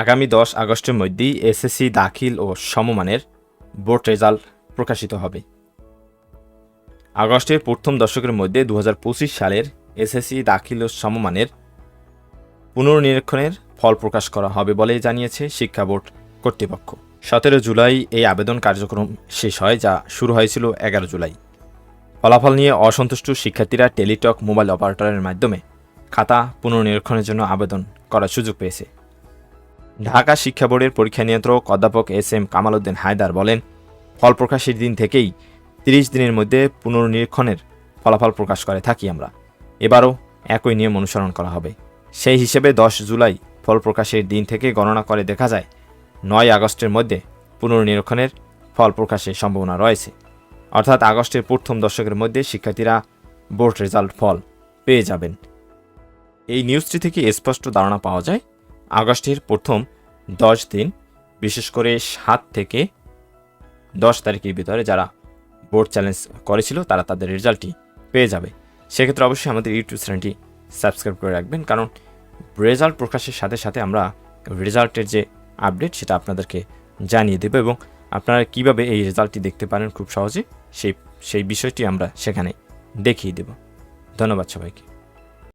আগামী দশ আগস্টের মধ্যেই এসএসসি দাখিল ও সমমানের বোর্ড রেজাল্ট প্রকাশিত হবে। আগস্টের প্রথম দশকের মধ্যে দু হাজার পঁচিশ সালের এসএসসি দাখিল ও সমমানের পুনর্নিরীক্ষণের ফল প্রকাশ করা হবে বলে জানিয়েছে শিক্ষা বোর্ড কর্তৃপক্ষ। সতেরো জুলাই এই আবেদন কার্যক্রম শেষ হয়, যা শুরু হয়েছিল এগারো জুলাই। ফলাফল নিয়ে অসন্তুষ্ট শিক্ষার্থীরা টেলিটক মোবাইল অপারেটরের মাধ্যমে খাতা পুনর্নিরীক্ষণের জন্য আবেদন করার সুযোগ পেয়েছে। ঢাকা শিক্ষা বোর্ডের পরীক্ষা নিয়ন্ত্রক অধ্যাপক এস এম কামাল উদ্দিন হায়দার বলেন, ফল প্রকাশের দিন থেকেই তিরিশ দিনের মধ্যে পুনর্নিরীক্ষণের ফলাফল প্রকাশ করে থাকি আমরা। এবারও একই নিয়ম অনুসরণ করা হবে। সেই হিসেবে দশ জুলাই ফল প্রকাশের দিন থেকে গণনা করে দেখা যায়, নয় আগস্টের মধ্যে পুনর্নিরীক্ষণের ফল প্রকাশের সম্ভাবনা রয়েছে। অর্থাৎ আগস্টের প্রথম দশকের মধ্যে শিক্ষার্থীরা বোর্ড রেজাল্ট ফল পেয়ে যাবেন। এই নিউজটি থেকে স্পষ্ট ধারণা পাওয়া যায় আগস্টের প্রথম দশ দিন, বিশেষ করে সাত থেকে দশ তারিখের ভিতরে যারা বোর্ড চ্যালেঞ্জ করেছিল, তারা তাদের রেজাল্টটি পেয়ে যাবে। সেক্ষেত্রে অবশ্যই আমাদের ইউটিউব চ্যানেলটি সাবস্ক্রাইব করে রাখবেন, কারণ রেজাল্ট প্রকাশের সাথে সাথে আমরা রেজাল্টের যে আপডেট সেটা আপনাদেরকে জানিয়ে দেব এবং আপনারা কীভাবে এই রেজাল্টটি দেখতে পারেন খুব সহজে, সেই সেই বিষয়টি আমরা সেখানে দেখিয়ে দেব। ধন্যবাদ সবাইকে।